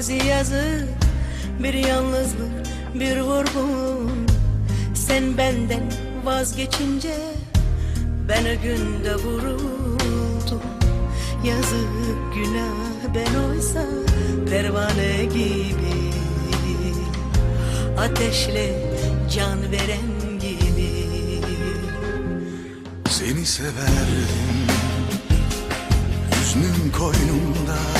Mazi yazık Bir yalnızlık bir vurgun. Sen benden vazgeçince Ben o günde vuruldum. Yazık günah ben oysa Pervane gibi. Ateşle can veren gibi. Seni severdim Hüznün koynumda